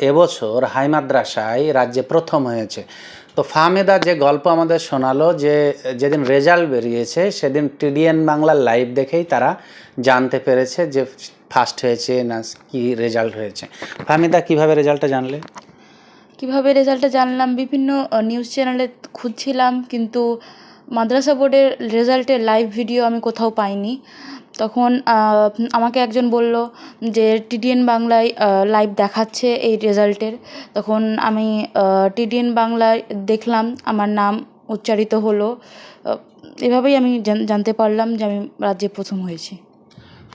এবছর হাই মাদ্রাসায় রাজ্যে প্রথম হয়েছে। তো ফাহমেদা যে গল্প আমাদের শোনালো যে, যেদিন রেজাল্ট বেরিয়েছে, সেদিন টিডিএন বাংলার লাইভ দেখেই তারা জানতে পেরেছে যে ফার্স্ট হয়েছে না কি রেজাল্ট হয়েছে। ফাহমিদা, কীভাবে রেজাল্টটা জানলে? কীভাবে রেজাল্টটা জানলাম? বিভিন্ন নিউজ চ্যানেলে খুঁজছিলাম, কিন্তু মাদ্রাসা বোর্ডের রেজাল্টের লাইভ ভিডিও আমি কোথাও পাইনি। তখন আমাকে একজন বলল যে টিডিএন বাংলায় লাইভ দেখাচ্ছে এই রেজাল্টের তখন আমি টিডিএন বাংলায় দেখলাম আমার নাম উচ্চারিত হলো। এভাবেই আমি জানতে পারলাম যে আমি রাজ্যে প্রথম হয়েছি।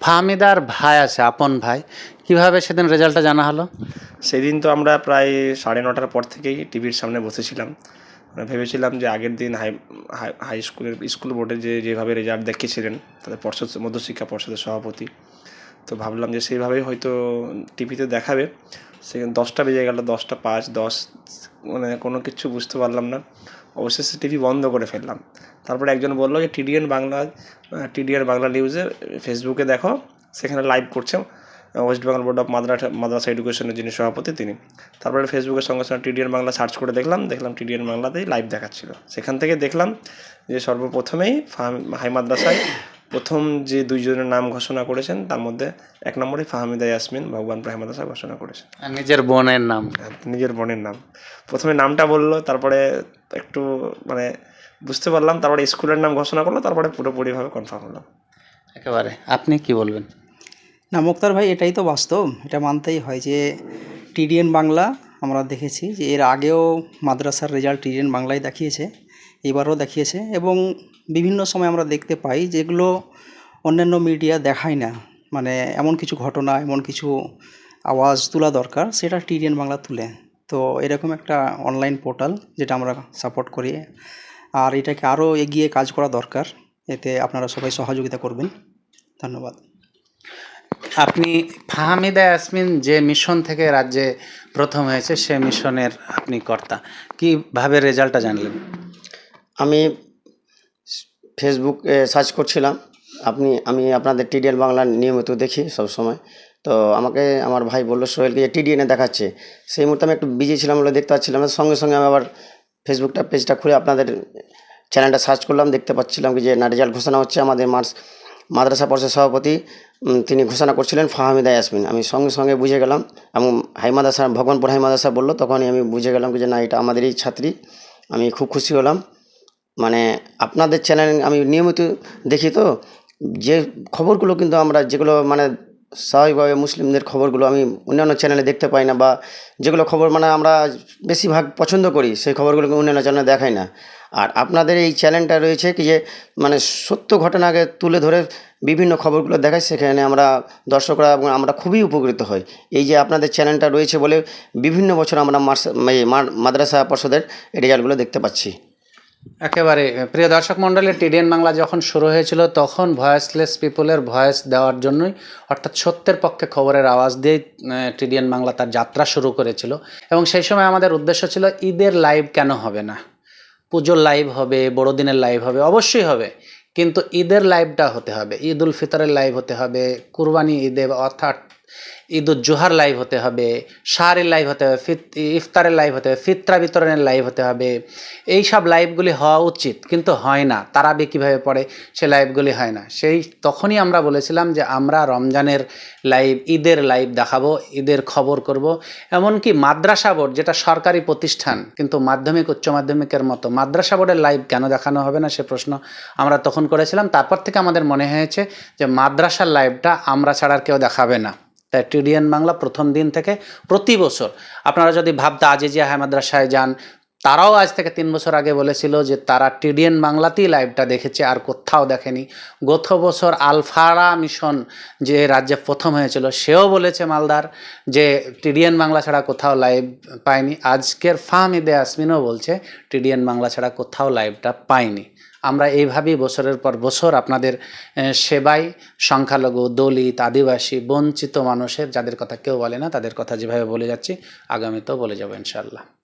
ফাহমিদার ভাই আছে আপন ভাই। কীভাবে সেদিন রেজাল্টটা জানা হলো? সেদিন তো আমরা প্রায় সাড়ে নটার পর থেকেই টিভির সামনে বসেছিলাম। ভেবেছিলাম যে আগের দিন হাই হাই- হাই স্কুলের স্কুল বোর্ডে যে, যেভাবে রেজাল্ট দেখিয়েছিলেন, তাদের পর্ষদ, মধ্যশিক্ষা পর্ষদের সভাপতি, তো ভাবলাম যে সেইভাবেই হয়তো টিভিতে দেখাবে। সেখানে দশটা বেজে গেল, দশটা পাঁচ, দশ মানে কোনো কিছু বুঝতে পারলাম না। অবশেষে টিভি বন্ধ করে ফেললাম। তারপরে একজন বলল যে, টিডিএন বাংলা টিডিএন বাংলা নিউজে ফেসবুকে দেখো, সেখানে লাইভ করছে। ওয়েস্ট বেঙ্গল বোর্ড অফ মাদ্রাসা মাদ্রাসা এডুকেশনের যিনি সভাপতি তিনি। তারপরে ফেসবুকের সঙ্গে সঙ্গে টিডিএন বাংলা সার্চ করে দেখলাম দেখলাম টিডিএন বাংলাতেই লাইভ দেখাচ্ছিল। সেখান থেকে দেখলাম যে সর্বপ্রথমেই ফাহাম- হাই মাদ্রাসায় প্রথম যে দুইজনের নাম ঘোষণা করেছেন তার মধ্যে এক নম্বরে ফাহমিদা ইয়াসমিন ভগবানপুর হাই মাদ্রাসা ঘোষণা করেছেন। নিজের বোনের নাম। নিজের বোনের নাম। প্রথমে নামটা বলল তারপরে একটু মানে বুঝতে পারলাম তারপরে স্কুলের নাম ঘোষণা করল তারপরে পুরোপুরিভাবে কনফার্ম হলাম একেবারে। আপনি কি বলবেন? না, মুক্তার ভাই, এটাই তো বাস্তব। এটা মানতেই হয় যে টিডিএন বাংলা আমরা দেখেছি যে এর আগেও মাদ্রাসার রেজাল্ট টিডিএন বাংলায় দেখিয়েছে, এবারও দেখিয়েছে এবং বিভিন্ন সময় আমরা দেখতে পাই যেগুলো অন্যান্য মিডিয়া দেখায় না। মানে এমন কিছু ঘটনা, এমন কিছু আওয়াজ তোলা দরকার, সেটা টিডিএন বাংলা তুলে। তো এরকম একটা অনলাইন পোর্টাল যেটা আমরা সাপোর্ট করি। আর এটাকে আরও এগিয়ে কাজ করা দরকার। এতে আপনারা সবাই সহযোগিতা করবেন। ধন্যবাদ। আপনি ফাহামিদা ইয়াসমিন যে মিশন থেকে রাজ্যে প্রথম হয়েছে, সে মিশনের আপনি কর্তা। কীভাবে রেজাল্টটা জানলেন? আমি ফেসবুকে সার্চ করছিলাম। আপনি, আমি আপনাদের টিডিএন বাংলা নিয়মিত দেখি সব সময়। তো আমাকে, আমার ভাই বলল, সোহেলকে যে টিডিএনে দেখাচ্ছে, সেই মুহূর্তে আমি একটু বিজি ছিলাম বলে দেখতে পাচ্ছিলাম সঙ্গে সঙ্গে আমি আবার ফেসবুকটা পেজটা খুলে আপনাদের চ্যানেলটা সার্চ করলাম, দেখতে পাচ্ছিলাম যে না রেজাল্ট ঘোষণা হচ্ছে আমাদের মার্চ মাদ্রাসা পর্ষদ সভাপতি তিনি ঘোষণা করছিলেন ফাহামিদা ইয়াসমিন। আমি সঙ্গে সঙ্গে বুঝে গেলাম এবং হাইমাদা সাহেব ভগবানপুর হাইমাদা সাহেব বলল, তখনই আমি বুঝে গেলাম যে না, এটা আমাদেরই ছাত্রী। আমি খুব খুশি হলাম। মানে আপনাদের চ্যানেল আমি নিয়মিত দেখি তো, যে খবরগুলো কিন্তু আমরা যেগুলো মানে স্বাভাবিকভাবে মুসলিমদের খবরগুলো আমি অন্যান্য চ্যানেলে দেখতে পাই না বা যেগুলো খবর মানে আমরা বেশিরভাগ পছন্দ করি, সেই খবরগুলোকে অন্যান্য চ্যানেলে দেখাই না। আর আপনাদের এই চ্যানেলটা রয়েছে কি যে মানে সত্য ঘটনাকে তুলে ধরে বিভিন্ন খবরগুলো দেখায় সেখানে আমরা দর্শকরা এবং আমরা খুবই উপকৃত হই। এই যে আপনাদের চ্যানেলটা রয়েছে বলে বিভিন্ন বছর আমরা মাদ্রাসা পর্ষদের রেজাল্টগুলো দেখতে পাচ্ছি। একেবারে প্রিয় দর্শক মণ্ডলী, টিডিএন বাংলা যখন শুরু হয়েছিল, তখন ভয়েসলেস পিপলের ভয়েস দেওয়ার জন্যই, অর্থাৎ সত্যের পক্ষে খবরের আওয়াজ দিয়ে টিডিএন বাংলা তার যাত্রা শুরু করেছিল। এবং সেই সময় আমাদের উদ্দেশ্য ছিল, ঈদের লাইভ কেন হবে না? পুজোর লাইভ হবে, বড়দিনের লাইভ হবে, অবশ্যই হবে। কিন্তু ঈদের লাইভটা হতে হবে ঈদ উল ফিতরের লাইভ হতে হবে, কুরবানি ঈদে, অর্থাৎ ঈদ জোহার লাইভ হতে হবে, শাহরের লাইভ হতে হবে, ফিত, ইফতারের লাইভ হতে হবে, ফিতরা বিতরণের লাইভ হতে হবে। এই সব লাইভগুলি হওয়া উচিত, কিন্তু হয় না। তারাবি কীভাবে পড়ে, সে লাইভগুলি হয় না। সেই তখনই আমরা বলেছিলাম যে আমরা রমজানের লাইভ ঈদের লাইভ দেখাবো, ঈদের খবর করব। এমনকি মাদ্রাসা বোর্ড যেটা সরকারি প্রতিষ্ঠান, কিন্তু মাধ্যমিক, উচ্চ মাধ্যমিকের মতো, মাদ্রাসা বোর্ডের লাইভ কেন দেখানো হবে না, সে প্রশ্ন আমরা তখন করেছিলাম। তারপর থেকে আমাদের মনে হয়েছে যে মাদ্রাসার লাইভটা আমরা ছাড়া আর কেউ দেখাবে না। তাই টিডিএন বাংলা প্রথম দিন থেকে প্রতি বছর। আপনারা যদি ভাবতে আজিজিয়া হাই মাদ্রাসায় যান, তারাও আজ থেকে তিন বছর আগে বলেছিল যে তারা টিডিএন বাংলাতেই লাইভটা দেখেছে আর কোথাও দেখেনি। গত বছর আলফারা মিশন যে রাজ্যে প্রথম হয়েছিল, সেও বলেছে মালদার যে টিডিএন বাংলা ছাড়া কোথাও লাইভ পায়নি। আজকের ফাহমিদে আসমিনও বলছে টিডিএন বাংলা ছাড়া কোথাও লাইভটা পায়নি। আমরা এইভাবেই বছরের পর বছর আপনাদের সেবায় সংখ্যালঘু, দলিত, আদিবাসী, বঞ্চিত মানুষের, যাদের কথা কেউ বলে না, তাদের কথা যেভাবে বলে যাচ্ছি, আগামীতেও বলে যাব ইনশাল্লাহ